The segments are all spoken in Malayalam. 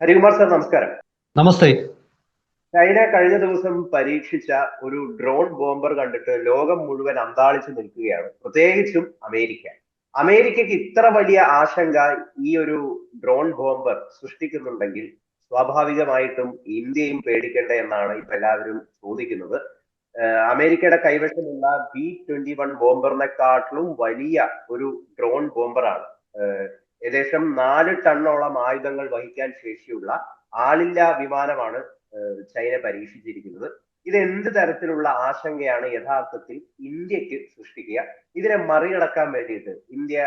ഹരികുമാർ സാർ നമസ്കാരം. നമസ്തേ. ചൈന കഴിഞ്ഞ ദിവസം പരീക്ഷിച്ച ഒരു ഡ്രോൺ ബോംബർ കണ്ടിട്ട് ലോകം മുഴുവൻ അന്താളിച്ചു നിൽക്കുകയാണ്. പ്രത്യേകിച്ചും അമേരിക്ക. അമേരിക്കയ്ക്ക് ഇത്ര വലിയ ആശങ്ക ഈ ഒരു ഡ്രോൺ ബോംബർ സൃഷ്ടിക്കുന്നുണ്ടെങ്കിൽ സ്വാഭാവികമായിട്ടും ഇന്ത്യയും പേടിക്കേണ്ട എന്നാണ് ഇപ്പൊ എല്ലാവരും ചോദിക്കുന്നത്. അമേരിക്കയുടെ കൈവശമുള്ള ബി ട്വന്റി വൺ ബോംബറിനെക്കാട്ടിലും വലിയ ഒരു ഡ്രോൺ ബോംബറാണ്. ഏകദേശം നാല് ടണ്ണോളം ആയുധങ്ങൾ വഹിക്കാൻ ശേഷിയുള്ള ആളില്ലാ വിമാനമാണ് ചൈന പരീക്ഷിച്ചിരിക്കുന്നത്. ഇത് എന്ത് തരത്തിലുള്ള ആശങ്കയാണ് യഥാർത്ഥത്തിൽ ഇന്ത്യയ്ക്ക് സൃഷ്ടിക്കുക? ഇതിനെ മറികടക്കാൻ വേണ്ടിയിട്ട് ഇന്ത്യ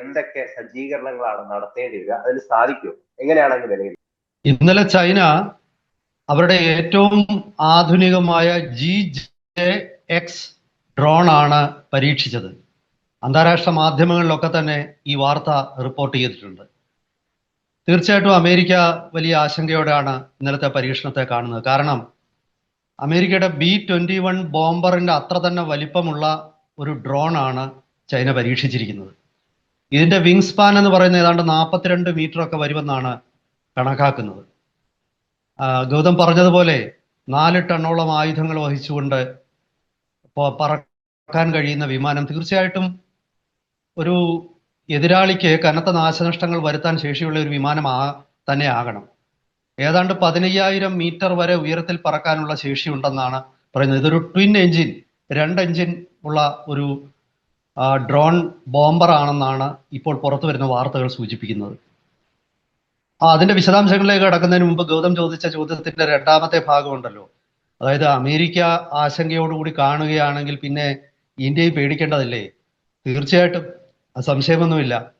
എന്തൊക്കെ സജ്ജീകരണങ്ങളാണ് നടത്തേണ്ടി വരിക? അതിന് സാധിക്കും എങ്ങനെയാണെന്ന് വിലയിരുത്തുന്നത് ഇന്നലെ ചൈന അവരുടെ ഏറ്റവും ആധുനികമായ ജി ജെ എക്സ് ഡ്രോൺ ആണ് പരീക്ഷിച്ചത്. അന്താരാഷ്ട്ര മാധ്യമങ്ങളിലൊക്കെ തന്നെ ഈ വാർത്ത റിപ്പോർട്ട് ചെയ്തിട്ടുണ്ട്. തീർച്ചയായിട്ടും അമേരിക്ക വലിയ ആശങ്കയോടെയാണ് ഇന്നലത്തെ പരീക്ഷണത്തെ കാണുന്നത്. കാരണം അമേരിക്കയുടെ ബി ട്വന്റി വൺ ബോംബറിന്റെ അത്ര തന്നെ വലിപ്പമുള്ള ഒരു ഡ്രോൺ ആണ് ചൈന പരീക്ഷിച്ചിരിക്കുന്നത്. ഇതിന്റെ വിങ് സ്പാൻ എന്ന് പറയുന്നത് ഏതാണ്ട് നാൽപ്പത്തിരണ്ട് മീറ്റർ ഒക്കെ വരുമെന്നാണ് കണക്കാക്കുന്നത്. ഗൗതം പറഞ്ഞതുപോലെ നാല് ടണ്ണോളം ആയുധങ്ങൾ വഹിച്ചുകൊണ്ട് പറക്കാൻ കഴിയുന്ന വിമാനം തീർച്ചയായിട്ടും ഒരു എതിരാളിക്ക് കനത്ത നാശനഷ്ടങ്ങൾ വരുത്താൻ ശേഷിയുള്ള ഒരു വിമാനം ആ തന്നെ ആകണം. ഏതാണ്ട് പതിനയ്യായിരം മീറ്റർ വരെ ഉയരത്തിൽ പറക്കാനുള്ള ശേഷി ഉണ്ടെന്നാണ് പറയുന്നത്. ഇതൊരു ട്വിൻ എഞ്ചിൻ രണ്ട് എഞ്ചിൻ ഉള്ള ഒരു ഡ്രോൺ ബോംബർ ആണെന്നാണ് ഇപ്പോൾ പുറത്തു വരുന്ന വാർത്തകൾ സൂചിപ്പിക്കുന്നത്. ആ അതിന്റെ വിശദാംശങ്ങളിലേക്ക് കടക്കുന്നതിന് മുമ്പ് ഗൗതം ചോദിച്ച ചോദ്യത്തിന്റെ രണ്ടാമത്തെ ഭാഗമുണ്ടല്ലോ. അതായത് അമേരിക്ക ആശങ്കയോടുകൂടി കാണുകയാണെങ്കിൽ പിന്നെ ഇന്ത്യയെ പേടിക്കേണ്ടതില്ലേ? തീർച്ചയായിട്ടും സംശയമൊന്നുമില്ല.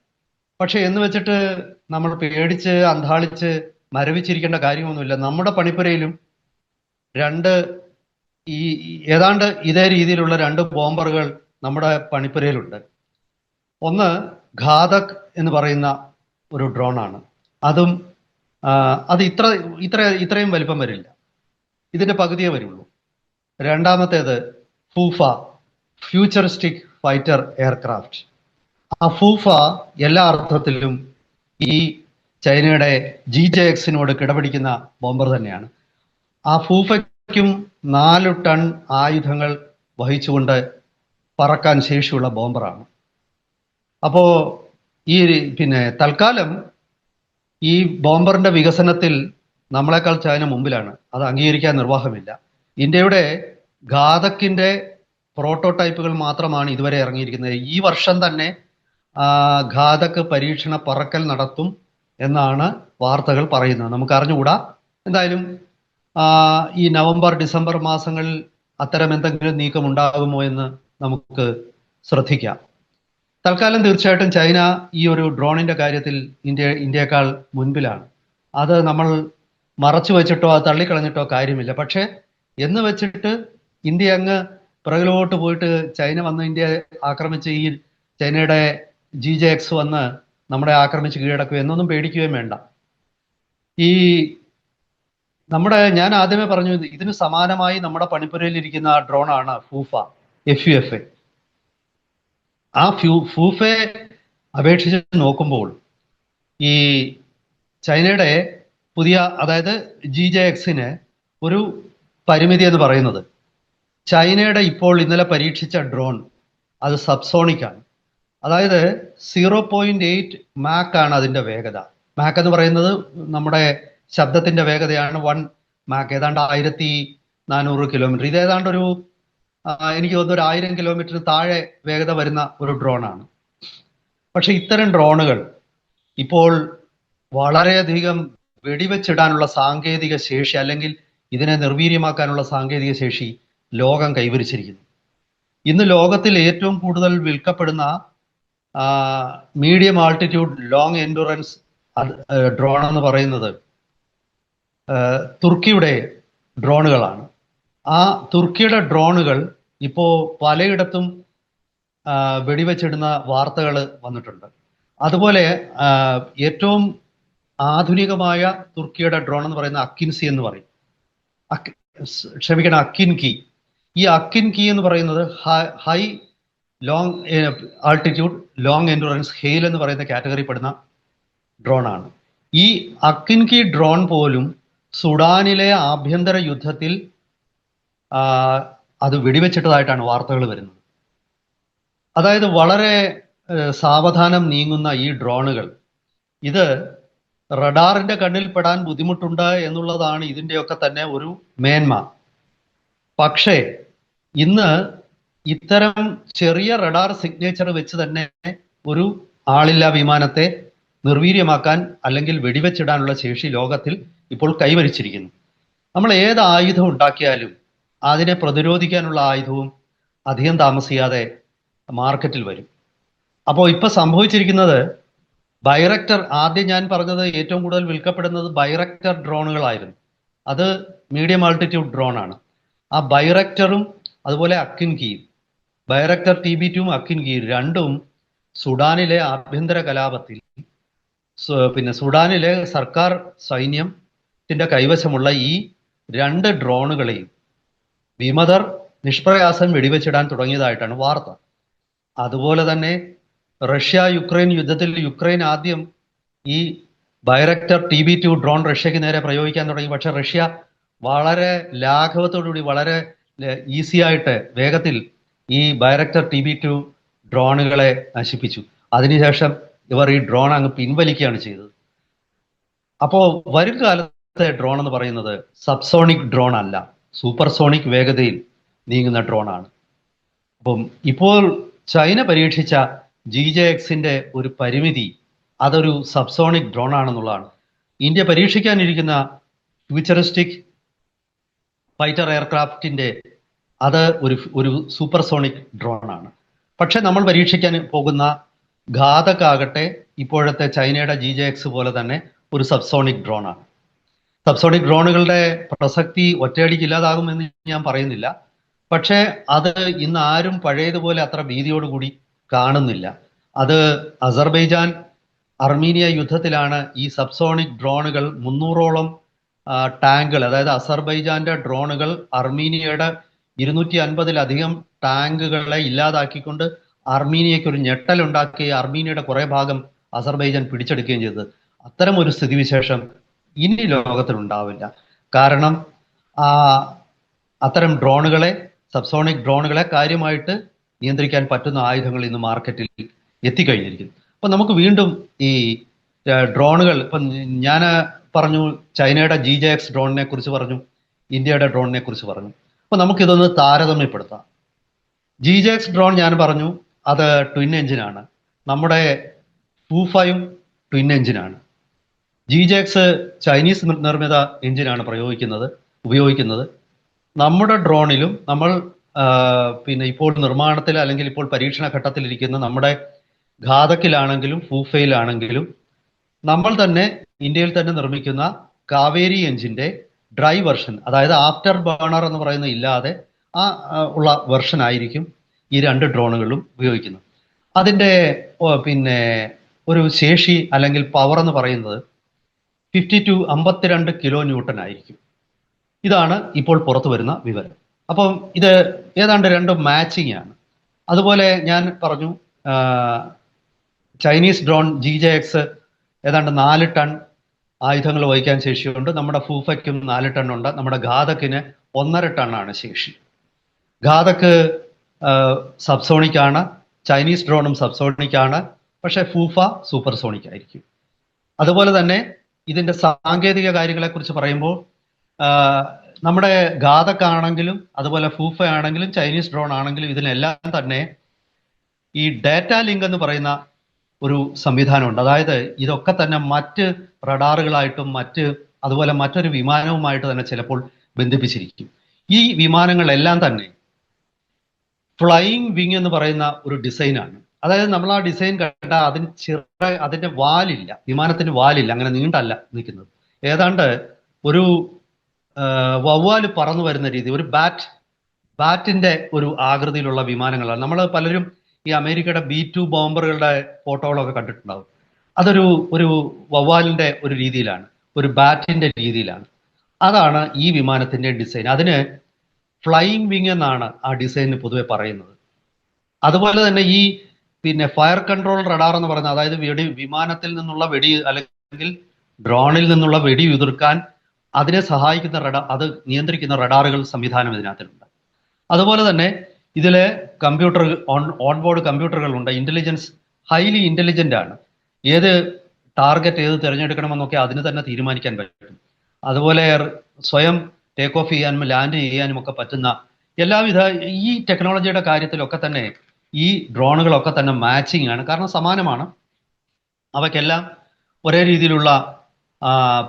പക്ഷെ എന്ന് വെച്ചിട്ട് നമ്മൾ പേടിച്ച് അന്താളിച്ച് മരവിച്ചിരിക്കേണ്ട കാര്യമൊന്നുമില്ല. നമ്മുടെ പണിപ്പുരയിലും രണ്ട് ഈ ഏതാണ്ട് ഇതേ രീതിയിലുള്ള രണ്ട് ബോംബറുകൾ നമ്മുടെ പണിപ്പുരയിലുണ്ട്. ഒന്ന് ഘാതക് എന്ന് പറയുന്ന ഒരു ഡ്രോണാണ്. അതും അത് ഇത്ര ഇത്ര ഇത്രയും വലിപ്പം വരില്ല. ഇതിന്റെ പകുതിയേ വരുള്ളൂ. രണ്ടാമത്തേത് ഫൂഫ ഫ്യൂച്ചറിസ്റ്റിക് ഫൈറ്റർ എയർക്രാഫ്റ്റ്. ആ ഫൂഫ എല്ലാ അർത്ഥത്തിലും ഈ ചൈനയുടെ ജി ജെ എക്സിനോട് കിടപിടിക്കുന്ന ബോംബർ തന്നെയാണ്. ആ ഫൂഫയ്ക്കും നാല് ടൺ ആയുധങ്ങൾ വഹിച്ചുകൊണ്ട് പറക്കാൻ ശേഷിയുള്ള ബോംബറാണ്. അപ്പോ ഈ പിന്നെ തൽക്കാലം ഈ ബോംബറിന്റെ വികസനത്തിൽ നമ്മളെക്കാൾ ചൈന മുമ്പിലാണ്. അത് അംഗീകരിക്കാൻ നിർവാഹമില്ല. ഇന്ത്യയുടെ ഘാതക്കിന്റെ പ്രോട്ടോടൈപ്പുകൾ മാത്രമാണ് ഇതുവരെ ഇറങ്ങിയിരിക്കുന്നത്. ഈ വർഷം തന്നെ ഘാതക് പരീക്ഷണ പറക്കൽ നടത്തും എന്നാണ് വാർത്തകൾ പറയുന്നത്. നമുക്ക് അറിഞ്ഞുകൂടാ? എന്തായാലും ഈ നവംബർ ഡിസംബർ മാസങ്ങളിൽ അത്തരം എന്തെങ്കിലും നീക്കം ഉണ്ടാകുമോ എന്ന് നമുക്ക് ശ്രദ്ധിക്കാം. തൽക്കാലം തീർച്ചയായിട്ടും ചൈന ഈ ഒരു ഡ്രോണിന്റെ കാര്യത്തിൽ ഇന്ത്യ ഇന്ത്യയെക്കാൾ മുൻപിലാണ്. അത് നമ്മൾ മറച്ചു വെച്ചിട്ടോ അത് തള്ളിക്കളഞ്ഞിട്ടോ കാര്യമില്ല. പക്ഷേ എന്ന് വെച്ചിട്ട് ഇന്ത്യ അങ്ങ് പുറകിലോട്ട് പോയിട്ട് ചൈന വന്ന് ഇന്ത്യ ആക്രമിച്ച് ഈ ചൈനയുടെ ജി ജെ എക്സ് വന്ന് നമ്മളെ ആക്രമിച്ച് കീഴടക്കുക എന്നൊന്നും പേടിക്കുകയും വേണ്ട. ഈ നമ്മുടെ ഞാൻ ആദ്യമേ പറഞ്ഞു ഇതിന് സമാനമായി നമ്മുടെ പണിപ്പുരയിൽ ഇരിക്കുന്ന ഡ്രോണാണ് ഫൂഫ എഫ് യു എഫ് എ ആ ഫ്യൂ ഫൂഫയെ അപേക്ഷിച്ച് നോക്കുമ്പോൾ ഈ ചൈനയുടെ പുതിയ അതായത് ജി ജെ എക്സിന് ഒരു പരിമിതി എന്ന് പറയുന്നത്. ചൈനയുടെ ഇപ്പോൾ ഇന്നലെ പരീക്ഷിച്ച ഡ്രോൺ അത് സബ്സോണിക് ആണ്. അതായത് സീറോ പോയിന്റ് എയ്റ്റ് മാക്ക് ആണ് അതിന്റെ വേഗത. മാക്ക് എന്ന് പറയുന്നത് നമ്മുടെ ശബ്ദത്തിന്റെ വേഗതയാണ് വൺ മാക്ക് ഏതാണ്ട് ആയിരത്തി നാനൂറ് കിലോമീറ്റർ. ഇത് ഏതാണ്ട് ഒരു എനിക്ക് തോന്നുന്നു ഒരു ആയിരം കിലോമീറ്റർ താഴെ വേഗത വരുന്ന ഒരു ഡ്രോണാണ് പക്ഷെ ഇത്തരം ഡ്രോണുകൾ ഇപ്പോൾ വളരെയധികം വെടിവെച്ചിടാനുള്ള സാങ്കേതിക ശേഷി അല്ലെങ്കിൽ ഇതിനെ നിർവീര്യമാക്കാനുള്ള സാങ്കേതിക ശേഷി ലോകം കൈവരിച്ചിരിക്കുന്നു. ഇന്ന് ലോകത്തിൽ ഏറ്റവും കൂടുതൽ വിൽക്കപ്പെടുന്ന medium altitude long endurance drone എന്ന് പറയുന്നത് തുർക്കിയുടെ ഡ്രോണുകളാണ് ആ തുർക്കിയുടെ ഡ്രോണുകൾ ഇപ്പോൾ പലയിടത്തും വെടിവെച്ചിടുന്ന വാർത്തകൾ വന്നിട്ടുണ്ട്. അതുപോലെ ഏറ്റവും ആധുനികമായ തുർക്കിയുടെ ഡ്രോൺ എന്ന് പറയുന്ന അക്കിൻസി എന്ന് പറയും. ക്ഷമിക്കണം അക്കിൻ കീ ഈ അക്കിൻ കീ എന്ന് പറയുന്നത് high long altitude long endurance HALE എന്ന് പറയുന്ന കാറ്റഗറി പെടുന്ന ഡ്രോൺ ആണ്. ഈ അക്കിൻകി ഡ്രോൺ പോലും സുഡാനിലെ ആഭ്യന്തര യുദ്ധത്തിൽ അത് വെടിവെച്ചിട്ടതായിട്ടാണ് വാർത്തകൾ വരുന്നത്. അതായത് വളരെ സാവധാനം നീങ്ങുന്ന ഈ ഡ്രോണുകൾ ഇത് റഡാറിന്റെ കണ്ണിൽ പെടാൻ ബുദ്ധിമുട്ടുണ്ട് എന്നുള്ളതാണ് ഇതിന്റെയൊക്കെ തന്നെ ഒരു മേന്മ. പക്ഷേ ഇന്ന് ഇത്തരം ചെറിയ റഡാർ സിഗ്നേച്ചർ വെച്ച് തന്നെ ഒരു ആളില്ലാ വിമാനത്തെ നിർവീര്യമാക്കാൻ അല്ലെങ്കിൽ വെടിവെച്ചിടാനുള്ള ശേഷി ലോകത്തിൽ ഇപ്പോൾ കൈവരിച്ചിരിക്കുന്നു. നമ്മൾ ഏത് ആയുധം ഉണ്ടാക്കിയാലും അതിനെ പ്രതിരോധിക്കാനുള്ള ആയുധവും അധികം താമസിയാതെ മാർക്കറ്റിൽ വരും. അപ്പോൾ ഇപ്പൊ സംഭവിച്ചിരിക്കുന്നത് ബൈറക്ടർ ആദ്യം ഞാൻ പറഞ്ഞത് ഏറ്റവും കൂടുതൽ വിൽക്കപ്പെടുന്നത് ബൈറക്ടർ ഡ്രോണുകളായിരുന്നു. അത് മീഡിയം ആൾട്ടിറ്റ്യൂഡ് ഡ്രോൺ ആണ് ആ ബൈറക്ടറും അതുപോലെ അക്കിൻകിയും Bayraktar T B Akinci രണ്ടും സുഡാനിലെ ആഭ്യന്തര കലാപത്തിൽ പിന്നെ സുഡാനിലെ സർക്കാർ സൈന്യത്തിന്റെ കൈവശമുള്ള ഈ രണ്ട് ഡ്രോണുകളെയും വിമതർ നിഷ്പ്രയാസം വെടിവെച്ചിടാൻ തുടങ്ങിയതായിട്ടാണ് വാർത്ത. അതുപോലെ തന്നെ റഷ്യ യുക്രൈൻ യുദ്ധത്തിൽ യുക്രൈൻ ആദ്യം ഈ Bayraktar T B two drone റഷ്യക്ക് നേരെ പ്രയോഗിക്കാൻ തുടങ്ങി. പക്ഷെ റഷ്യ വളരെ ലാഘവത്തോടുകൂടി വളരെ ഈസി ആയിട്ട് വേഗത്തിൽ ഈ ബൈറക്ടർ ടി ബി ടു ഡ്രോണുകളെ നശിപ്പിച്ചു. അതിനുശേഷം ഇവർ ഈ ഡ്രോൺ അങ്ങ് പിൻവലിക്കുകയാണ് ചെയ്തത്. അപ്പോൾ വരും കാലത്തെ ഡ്രോൺ എന്ന് പറയുന്നത് സബ്സോണിക് ഡ്രോൺ അല്ല. സൂപ്പർസോണിക് വേഗതയിൽ നീങ്ങുന്ന ഡ്രോണാണ് അപ്പം ഇപ്പോൾ ചൈന പരീക്ഷിച്ച ജി ജെ എക്സിന്റെ ഒരു പരിമിതി അതൊരു സബ്സോണിക് ഡ്രോൺ ആണെന്നുള്ളതാണ്. ഇന്ത്യ പരീക്ഷിക്കാനിരിക്കുന്ന ഫ്യൂച്ചറിസ്റ്റിക് ഫൈറ്റർ എയർക്രാഫ്റ്റിന്റെ അത് ഒരു ഒരു സൂപ്പർസോണിക് ഡ്രോൺ ആണ്. പക്ഷെ നമ്മൾ പരീക്ഷിക്കാൻ പോകുന്ന ഘാതകാകട്ടെ ഇപ്പോഴത്തെ ചൈനയുടെ ജി ജെ എക്സ് പോലെ തന്നെ ഒരു സബ്സോണിക് ഡ്രോൺ ആണ്. സബ്സോണിക് ഡ്രോണുകളുടെ പ്രസക്തി ഒറ്റയടിക്ക് ഇല്ലാതാകുമെന്ന് ഞാൻ പറയുന്നില്ല. പക്ഷേ അത് ഇന്ന് ആരും പഴയതുപോലെ അത്ര ഭീതിയോടുകൂടി കാണുന്നില്ല. അത് അസർബൈജാൻ അർമീനിയ യുദ്ധത്തിലാണ് ഈ സബ്സോണിക് ഡ്രോണുകൾ മുന്നൂറോളം ടാങ്കുകൾ അതായത് അസർബൈജാന്റെ ഡ്രോണുകൾ അർമീനിയയുടെ ഇരുന്നൂറ്റി അൻപതിലധികം ടാങ്കുകളെ ഇല്ലാതാക്കിക്കൊണ്ട് അർമീനിയയ്ക്ക് ഒരു ഞെട്ടലുണ്ടാക്കി അർമീനിയയുടെ കുറെ ഭാഗം അസർബൈജാൻ പിടിച്ചെടുക്കുകയും ചെയ്തത്. അത്തരം ഒരു സ്ഥിതിവിശേഷം ഇനി ലോകത്തിൽ ഉണ്ടാവില്ല. കാരണം ആ അത്തരം ഡ്രോണുകളെ സബ്സോണിക് ഡ്രോണുകളെ കാര്യമായിട്ട് നിയന്ത്രിക്കാൻ പറ്റുന്ന ആയുധങ്ങൾ ഇന്ന് മാർക്കറ്റിൽ എത്തിക്കഴിഞ്ഞിരിക്കുന്നു. അപ്പൊ നമുക്ക് വീണ്ടും ഈ ഡ്രോണുകൾ ഇപ്പം ഞാൻ പറഞ്ഞു ചൈനയുടെ ജി ജെ എക്സ് ഡ്രോണിനെ കുറിച്ച് പറഞ്ഞു ഇന്ത്യയുടെ ഡ്രോണിനെ കുറിച്ച് പറഞ്ഞു. അപ്പൊ നമുക്കിതൊന്ന് താരതമ്യപ്പെടുത്താം. ജി ജെ എക്സ് ഡ്രോൺ ഞാൻ പറഞ്ഞു അത് ട്വിൻ എഞ്ചിനാണ് നമ്മുടെ ഫൂഫയും ട്വിൻ എഞ്ചിനാണ് ജി ജെ എക്സ് ചൈനീസ് നിർമ്മിത എഞ്ചിനാണ് പ്രയോഗിക്കുന്നത് ഉപയോഗിക്കുന്നത്. നമ്മുടെ ഡ്രോണിലും നമ്മൾ പിന്നെ ഇപ്പോൾ നിർമ്മാണത്തിൽ അല്ലെങ്കിൽ ഇപ്പോൾ പരീക്ഷണ ഘട്ടത്തിലിരിക്കുന്ന നമ്മുടെ ഘാതക്കിലാണെങ്കിലും ഫൂഫയിലാണെങ്കിലും നമ്മൾ തന്നെ ഇന്ത്യയിൽ തന്നെ നിർമ്മിക്കുന്ന കാവേരി എഞ്ചിന്റെ ഡ്രൈ വെർഷൻ അതായത് ആഫ്റ്റർ ബേണർ എന്ന് പറയുന്ന ഇല്ലാതെ ആ ഉള്ള വെർഷൻ ആയിരിക്കും ഈ രണ്ട് ഡ്രോണുകളും ഉപയോഗിക്കുന്നത്. അതിന്റെ പിന്നെ ഒരു ശേഷി അല്ലെങ്കിൽ പവർ എന്ന് പറയുന്നത് ഫിഫ്റ്റി ടു അമ്പത്തിരണ്ട് കിലോ ന്യൂട്ടൺ ആയിരിക്കും. ഇതാണ് ഇപ്പോൾ പുറത്തു വരുന്ന വിവരം. അപ്പം ഇത് ഏതാണ്ട് രണ്ടും മാച്ചിങ് ആണ്. അതുപോലെ ഞാൻ പറഞ്ഞു Chinese drone G J X ഏതാണ്ട് നാല് ടൺ ആയുധങ്ങൾ വഹിക്കാൻ ശേഷിയുണ്ട്. നമ്മുടെ ഫൂഫയ്ക്കും നാല് ടണ്ണുണ്ട്. നമ്മുടെ ഘാതക്കിന് ഒന്നര ടണ്ണാണ് ശേഷി. ഘാതക്ക് സബ്സോണിക്കാണ്. ചൈനീസ് ഡ്രോണും സബ്സോണിക്കാണ്. പക്ഷെ ഫൂഫ സൂപ്പർ സോണിക് ആയിരിക്കും അതുപോലെ തന്നെ ഇതിന്റെ സാങ്കേതിക കാര്യങ്ങളെക്കുറിച്ച് പറയുമ്പോൾ നമ്മുടെ ഘാതക്കാണെങ്കിലും അതുപോലെ ഫൂഫ ആണെങ്കിലും ചൈനീസ് ഡ്രോൺ ആണെങ്കിലും ഇതിനെല്ലാം തന്നെ ഈ ഡാറ്റ ലിങ്ക് എന്ന് പറയുന്ന ഒരു സംവിധാനമുണ്ട്. അതായത് ഇതൊക്കെ തന്നെ മറ്റ് റഡാറുകളായിട്ടും മറ്റ് അതുപോലെ മറ്റൊരു വിമാനവുമായിട്ട് തന്നെ ചിലപ്പോൾ ബന്ധിപ്പിച്ചിരിക്കും. ഈ വിമാനങ്ങളെല്ലാം തന്നെ ഫ്ലൈയിങ് വിങ് എന്ന് പറയുന്ന ഒരു ഡിസൈനാണ്. അതായത് നമ്മൾ ആ ഡിസൈൻ കണ്ട അതിന് ചെറ അതിന്റെ വാലില്ല. വിമാനത്തിന് വാലില്ല. അങ്ങനെ നീണ്ടല്ല നിൽക്കുന്നത്. ഏതാണ്ട് ഒരു വവ്വാൽ പറന്നു വരുന്ന രീതി ഒരു ബാറ്റ് ബാറ്റിന്റെ ഒരു ആകൃതിയിലുള്ള വിമാനങ്ങളാണ്. നമ്മൾ പലരും ഈ അമേരിക്കയുടെ ബി ടു ബോംബറുകളുടെ ഫോട്ടോകളൊക്കെ കണ്ടിട്ടുണ്ടാവും. അതൊരു ഒരു വവ്വാലിന്റെ ഒരു രീതിയിലാണ് ഒരു ബാറ്റിന്റെ രീതിയിലാണ്. അതാണ് ഈ വിമാനത്തിന്റെ ഡിസൈൻ അതിന് ഫ്ലൈയിങ് വിങ് എന്നാണ് ആ ഡിസൈനിന് പൊതുവെ പറയുന്നത്. അതുപോലെ തന്നെ ഈ പിന്നെ ഫയർ കൺട്രോൾ റഡാർ എന്ന് പറയുന്നത് അതായത് വെടി വിമാനത്തിൽ നിന്നുള്ള വെടി അല്ലെങ്കിൽ ഡ്രോണിൽ നിന്നുള്ള വെടി ഉതിർക്കാൻ അതിനെ സഹായിക്കുന്ന റഡാർ അത് നിയന്ത്രിക്കുന്ന റഡാറുകൾ സംവിധാനം ഇതിനകത്തുണ്ട് അതുപോലെ തന്നെ ഇതിലെ കമ്പ്യൂട്ടർ ഓൺ ഓൺബോർഡ് കമ്പ്യൂട്ടറുകളുണ്ട് ഇന്റലിജൻസ് ഹൈലി ഇന്റലിജന്റ് ആണ്. ഏത് ടാർഗറ്റ് ഏത് തിരഞ്ഞെടുക്കണമെന്നൊക്കെ അതിന് തന്നെ തീരുമാനിക്കാൻ പറ്റും. അതുപോലെ സ്വയം ടേക്ക് ഓഫ് ചെയ്യാനും ലാൻഡ് ചെയ്യാനും ഒക്കെ പറ്റുന്ന എല്ലാവിധ ഈ ടെക്നോളജിയുടെ കാര്യത്തിലൊക്കെ തന്നെ ഈ ഡ്രോണുകളൊക്കെ തന്നെ മാച്ചിങ് ആണ്. കാരണം സമാനമാണ്. അവയ്ക്കെല്ലാം ഒരേ രീതിയിലുള്ള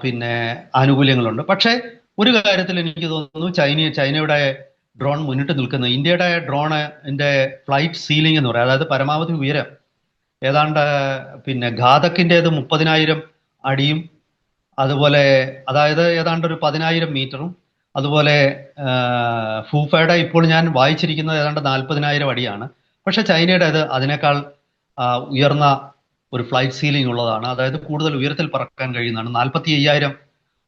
പിന്നെ ആനുകൂല്യങ്ങളുണ്ട്. പക്ഷേ ഒരു കാര്യത്തിൽ എനിക്ക് തോന്നുന്നു ചൈന ചൈനയുടെ ഡ്രോൺ മുന്നിട്ട് നിൽക്കുന്നത് ഇന്ത്യയുടെ ഡ്രോണിന്റെ ഫ്ലൈറ്റ് സീലിംഗ് എന്ന് പറയും. അതായത് പരമാവധി ഉയരം. ഏതാണ്ട് പിന്നെ ഘാതക്കിന്റെത് മുപ്പതിനായിരം അടിയും അതുപോലെ അതായത് ഏതാണ്ട് ഒരു പതിനായിരം മീറ്ററും അതുപോലെ ഫൂഫയുടെ ഇപ്പോൾ ഞാൻ വായിച്ചിരിക്കുന്നത് ഏതാണ്ട് നാൽപ്പതിനായിരം അടിയാണ്. പക്ഷെ ചൈനയുടേത് അതിനേക്കാൾ ഉയർന്ന ഒരു ഫ്ലൈറ്റ് സീലിംഗ് ഉള്ളതാണ്. അതായത് കൂടുതൽ ഉയരത്തിൽ പറക്കാൻ കഴിയുന്നതാണ്. നാൽപ്പത്തി അയ്യായിരം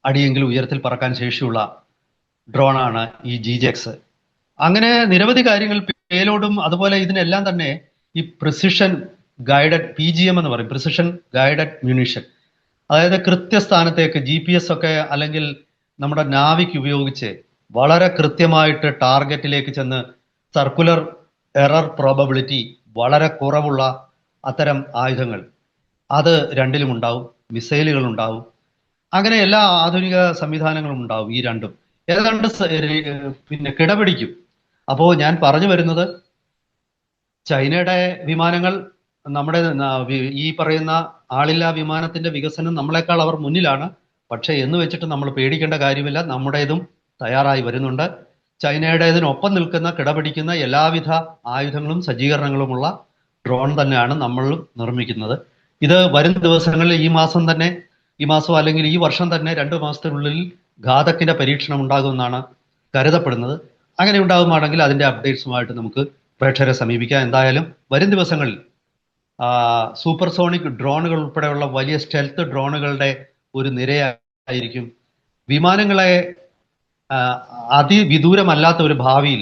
അടിയെങ്കിലും ഉയരത്തിൽ പറക്കാൻ ശേഷിയുള്ള ഡ്രോണാണ് ഈ ജി ജെക്സ് അങ്ങനെ നിരവധി കാര്യങ്ങൾ പേലോഡും അതുപോലെ ഇതിനെല്ലാം തന്നെ ഈ precision guided P G M എന്ന് പറയും. പ്രിസിഷൻ ഗൈഡഡ് മ്യൂണിഷൻ അതായത് കൃത്യസ്ഥാനത്തേക്ക് ജി പി എസ് ഒക്കെ അല്ലെങ്കിൽ നമ്മുടെ നാവിക്ക് ഉപയോഗിച്ച് വളരെ കൃത്യമായിട്ട് ടാർഗറ്റിലേക്ക് ചെന്ന് സർക്കുലർ എറർ പ്രോബബിലിറ്റി വളരെ കുറവുള്ള അത്തരം ആയുധങ്ങൾ. അത് രണ്ടിലും ഉണ്ടാവും. മിസൈലുകൾ ഉണ്ടാവും. അങ്ങനെ എല്ലാ ആധുനിക സംവിധാനങ്ങളും ഉണ്ടാവും ഈ രണ്ടും. ഏതാണ്ട് പിന്നെ കിടപിടിക്കും. അപ്പോ ഞാൻ പറഞ്ഞു വരുന്നത് ചൈനയുടെ വിമാനങ്ങൾ നമ്മുടെ ഈ പറയുന്ന ആളില്ലാ വിമാനത്തിന്റെ വികസനം നമ്മളെക്കാൾ അവർ മുന്നിലാണ്. പക്ഷേ എന്ന് വെച്ചിട്ട് നമ്മൾ പേടിക്കേണ്ട കാര്യമില്ല. നമ്മുടേതും തയ്യാറായി വരുന്നുണ്ട്. ചൈനയുടേതിനൊപ്പം നിൽക്കുന്ന കിടപിടിക്കുന്ന എല്ലാവിധ ആയുധങ്ങളും സജ്ജീകരണങ്ങളുമുള്ള ഡ്രോൺ തന്നെയാണ് നമ്മൾ നിർമ്മിക്കുന്നത്. ഇത് വരും ദിവസങ്ങളിൽ ഈ മാസം തന്നെ ഈ മാസം അല്ലെങ്കിൽ ഈ വർഷം തന്നെ രണ്ട് മാസത്തിനുള്ളിൽ ഘാതക്കിന്റെ പരീക്ഷണം ഉണ്ടാകുമെന്നാണ് കരുതപ്പെടുന്നത്. അങ്ങനെ ഉണ്ടാകുകയാണെങ്കിൽ അതിന്റെ അപ്ഡേറ്റ്സുമായിട്ട് നമുക്ക് പ്രേക്ഷകരെ സമീപിക്കാം. എന്തായാലും വരും ദിവസങ്ങളിൽ സൂപ്പർ സൂപ്പർസോണിക് ഡ്രോണുകൾ ഉൾപ്പെടെയുള്ള വലിയ സ്റ്റെൽത്ത് ഡ്രോണുകളുടെ ഒരു നിരയായിരിക്കും. വിമാനങ്ങളെ അതിവിദൂരമല്ലാത്ത ഒരു ഭാവിയിൽ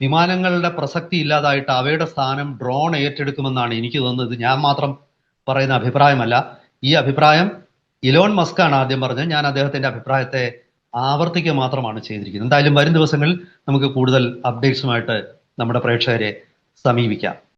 വിമാനങ്ങളുടെ പ്രസക്തി ഇല്ലാതായിട്ട് അവയുടെ സ്ഥാനം ഡ്രോൺ ഏറ്റെടുക്കുമെന്നാണ് എനിക്ക് തോന്നുന്നത്. ഞാൻ മാത്രം പറയുന്ന അഭിപ്രായമല്ല. ഈ അഭിപ്രായം ഇലോൺ മസ്ക് ആണ് ആദ്യം പറഞ്ഞത്. ഞാൻ അദ്ദേഹത്തിന്റെ അഭിപ്രായത്തെ ആവർത്തിക്കുക മാത്രമാണ് ചെയ്തിരിക്കുന്നത്. എന്തായാലും വരും ദിവസങ്ങളിൽ നമുക്ക് കൂടുതൽ അപ്ഡേറ്റ്സുമായിട്ട് നമ്മുടെ പ്രേക്ഷകരെ സമീപിക്കാം.